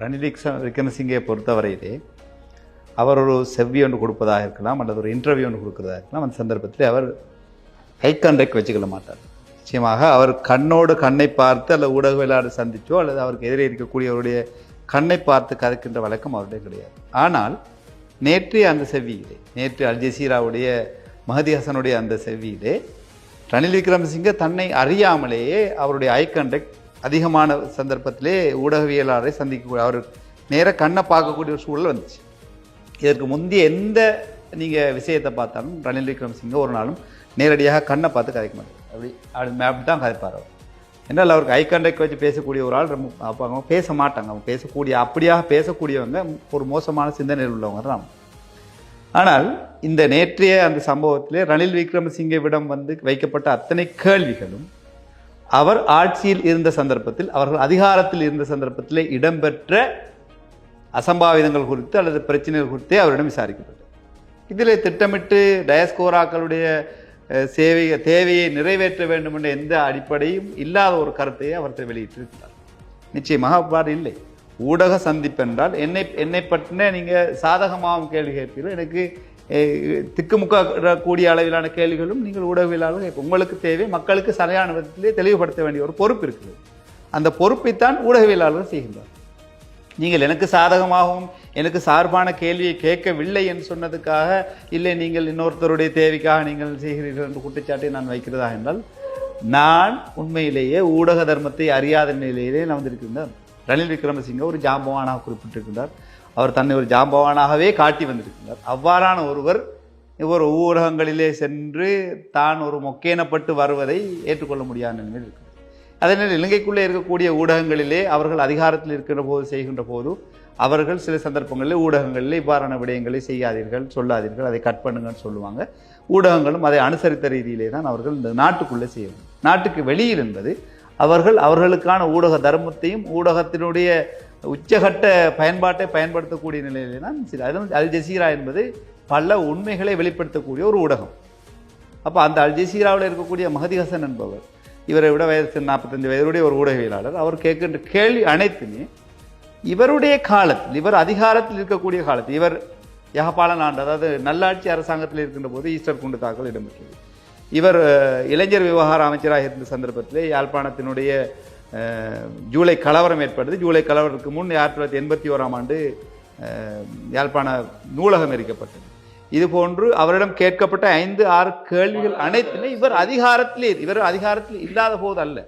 ரணில் விக்ரமசிங்கை பொறுத்தவரையிலே அவர் ஒரு செவ்வி ஒன்று கொடுப்பதாக இருக்கலாம் அல்லது ஒரு இன்டர்வியூ ஒன்று கொடுக்குறதா இருக்கலாம். அந்த சந்தர்ப்பத்தில் அவர் ஹை கான்டாக்ட் வச்சுக்கொள்ள மாட்டார். நிச்சயமாக அவர் கண்ணோடு கண்ணை பார்த்து அல்லது ஊடகவியலாளர் சந்திச்சோ அல்லது அவருக்கு எதிரே இருக்கக்கூடியவருடைய கண்ணை பார்த்து கதைக்கின்ற வழக்கம் அவருடைய கிடையாது. ஆனால் நேற்று அந்த செவ்வியிலே நேற்று அல் ஜசீராவுடைய மஹதி ஹசனுடைய அந்த செவ்வியிலே ரணில் விக்ரமசிங்க தன்னை அறியாமலேயே அவருடைய ஐ கான்டாக்ட் அதிகமான சந்தர்ப்பத்திலே ஊடகவியலாளரை சந்திக்க அவர் நேர கண்ணை பார்க்கக்கூடிய ஒரு சூழல் வந்துச்சு. இதற்கு முந்தைய எந்த நீங்கள் விஷயத்தை பார்த்தாலும் ரணில் விக்ரமசிங்கே ஒரு நாளும் நேரடியாக கண்ணை பார்த்து கதைக்க மாட்டார். அப்படி அப்படி அப்படி தான் கதைப்பார் அவர். என்றால் அவருக்கு ஐ கான்டாக்ட் வச்சு பேசக்கூடிய ஒரு ஆள் ரொம்ப அப்போ அவங்க பேச மாட்டாங்க. அவங்க பேசக்கூடிய அப்படியாக பேசக்கூடியவங்க ஒரு மோசமான சிந்தனையில் உள்ளவங்க தான் ஆனால் இந்த நேற்றைய அந்த சம்பவத்திலே ரணில் விக்ரமசிங்கவிடம் வந்து வைக்கப்பட்ட அத்தனை கேள்விகளும் அவர் ஆட்சியில் இருந்த சந்தர்ப்பத்தில் அவர்கள் அதிகாரத்தில் இருந்த சந்தர்ப்பத்திலே இடம்பெற்ற அசம்பாவிதங்கள் குறித்து அல்லது பிரச்சனைகள் குறித்தே அவரிடம் விசாரிக்கப்பட்டது. இதில் திட்டமிட்டு டயஸ்கோராக்களுடைய சேவை தேவையை நிறைவேற்ற வேண்டும் என்ற எந்த அடிப்படையும் இல்லாத ஒரு கருத்தை அவர் வெளியிட்டிருக்கிறார். நிச்சயமாக அவ்வாறு இல்லை. ஊடக சந்திப்பு என்றால் என்னை என்னை பற்றின நீங்கள் சாதகமாகவும் கேள்வி கேட்பீர்கள். எனக்கு அஹ், அளவிலான கேள்விகளும் நீங்கள் ஊடகவியலாளர்கள் உங்களுக்கு தேவை மக்களுக்கு சரியான விதத்திலே தெளிவுபடுத்த வேண்டிய ஒரு பொறுப்பு இருக்குது. அந்த பொறுப்பைத்தான் ஊடகவியலாளர்கள் செய்கின்றார் நீங்கள் எனக்கு சாதகமாகவும் எனக்கு சார்பான கேள்வியை கேட்கவில்லை என்று சொன்னதுக்காக இல்லை நீங்கள் இன்னொருத்தருடைய தேவைக்காக நீங்கள் செய்கிறீர்கள் என்று குற்றச்சாட்டை நான் வைக்கிறதா என்றால் நான் உண்மையிலேயே ஊடக தர்மத்தை அறியாத நிலையிலே நான் வந்திருக்கின்றேன். ரணில் விக்ரமசிங்க ஒரு ஜாம்பவானாக குறிப்பிட்டிருக்கின்றார் அவர் தன்னை ஒரு ஜாம்பவானாகவே காட்டி வந்திருக்கின்றார் அவ்வாறான ஒருவர் இவர் ஊடகங்களிலே சென்று தான் ஒரு மொக்கேனப்பட்டு வருவதை ஏற்றுக்கொள்ள முடியாத நிலையில் இருக்கிறது அதே நேரம் இலங்கைக்குள்ளே இருக்கக்கூடிய ஊடகங்களிலே அவர்கள் அதிகாரத்தில் இருக்கிற போது செய்கின்ற போது அவர்கள் சில சந்தர்ப்பங்களில் ஊடகங்களில் இவ்வாறான விடயங்களை செய்யாதீர்கள் சொல்லாதீர்கள் அதை கட் பண்ணுங்கன்னு சொல்லுவாங்க. ஊடகங்களும் அதை அனுசரித்த ரீதியிலே தான் அவர்கள் இந்த நாட்டுக்குள்ளே செய்யணும் நாட்டுக்கு வெளியில் என்பது அவர்கள் அவர்களுக்கான ஊடக தர்மத்தையும் ஊடகத்தினுடைய உச்சகட்ட பயன்பாட்டை பயன்படுத்தக்கூடிய நிலையிலே தான் சில அதுவும் அல் ஜசீரா என்பது பல உண்மைகளை வெளிப்படுத்தக்கூடிய ஒரு ஊடகம். அப்போ அந்த அல் ஜசீராவில் இருக்கக்கூடிய மஹதி ஹசன் என்பவர் இவரை விட வயது நாற்பத்தஞ்சு வயதுடைய ஒரு ஊடகவியலாளர் அவர் கேட்கின்ற கேள்வி அனைத்துமே இவருடைய காலத்தில் இவர் அதிகாரத்தில் இருக்கக்கூடிய காலத்தில் இவர் யகபாலன் ஆண்டு அதாவது நல்லாட்சி அரசாங்கத்தில் இருக்கின்ற போது ஈஸ்டர் குண்டு தாக்கல் இடம்பெற்றது. இவர் இளைஞர் விவகார அமைச்சராக இருந்த சந்தர்ப்பத்தில் யாழ்ப்பாணத்தினுடைய ஜூலை கலவரம் ஏற்பட்டது. ஜூலை கலவரத்துக்கு முன் ஆயிரத்தி தொள்ளாயிரத்தி எண்பத்தி ஓராம் ஆண்டு யாழ்ப்பாண நூலகம் எரிக்கப்பட்டது. இது போன்று அவரிடம் கேட்கப்பட்ட ஐந்து ஆறு கேள்விகள் அனைத்துமே இவர் அதிகாரத்திலே இவர் அதிகாரத்தில் இல்லாத போது அல்ல.